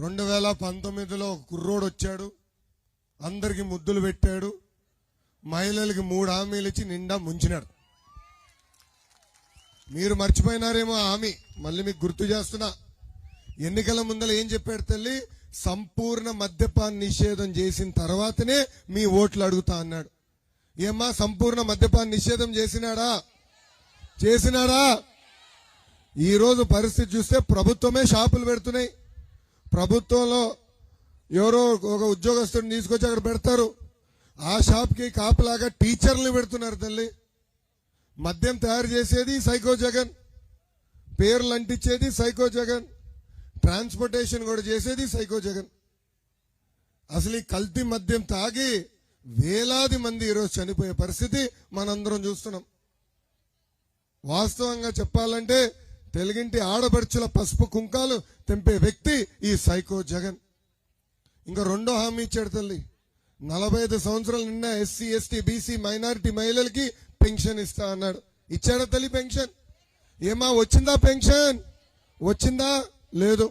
రెండు వేల పంతొమ్మిదిలో ఒక కుర్రోడు వచ్చాడు. అందరికి ముద్దులు పెట్టాడు. మహిళలకి మూడు హామీలు ఇచ్చి నిండా ముంచినాడు. మీరు మర్చిపోయినారేమో హామీ. మళ్ళీ మీకు గుర్తు చేస్తున్నా. ఎన్నికల ముందర ఏం చెప్పాడు తల్లి? సంపూర్ణ మద్యపాన్ నిషేధం చేసిన తర్వాతనే మీ ఓట్లు అడుగుతా అన్నాడు. ఏమ్మా సంపూర్ణ మద్యపాన్ నిషేధం చేసినాడా? చేసినాడా? ఈరోజు పరిస్థితి చూస్తే ప్రభుత్వమే షాపులు పెడుతున్నాయి. ప్రభుత్వంలో ఎవరో ఒక ఉద్యోగస్తుని తీసుకొచ్చి అక్కడ పెడతారు. ఆ షాప్కి కాపలాగా టీచర్లు పెడుతున్నారు తల్లి. మద్యం తయారు చేసేది సైకో జగన్. పేర్లు అంటించేది సైకో జగన్. ట్రాన్స్పోర్టేషన్ కూడా చేసేది సైకో జగన్. అసలు ఈ కల్తీ మద్యం తాగి వేలాది మంది ఈరోజు చనిపోయే పరిస్థితి మనందరం చూస్తున్నాం. వాస్తవంగా చెప్పాలంటే తెలుగింటి ఆడపడుచుల పసుపు కుంకాలు తెంపే వ్యక్తి ఈ సైకో జగన్. ఇంకా రెండో హామీ ఇచ్చాడు తల్లి. నలభై ఐదు సంవత్సరాలు నిన్న ఎస్సీ ఎస్టీ బీసీ మైనారిటీ మహిళలకి పెన్షన్ ఇస్తా అన్నాడు. ఇచ్చాడా తల్లి పెన్షన్? ఏమా వచ్చిందా పెన్షన్? వచ్చిందా? లేదు.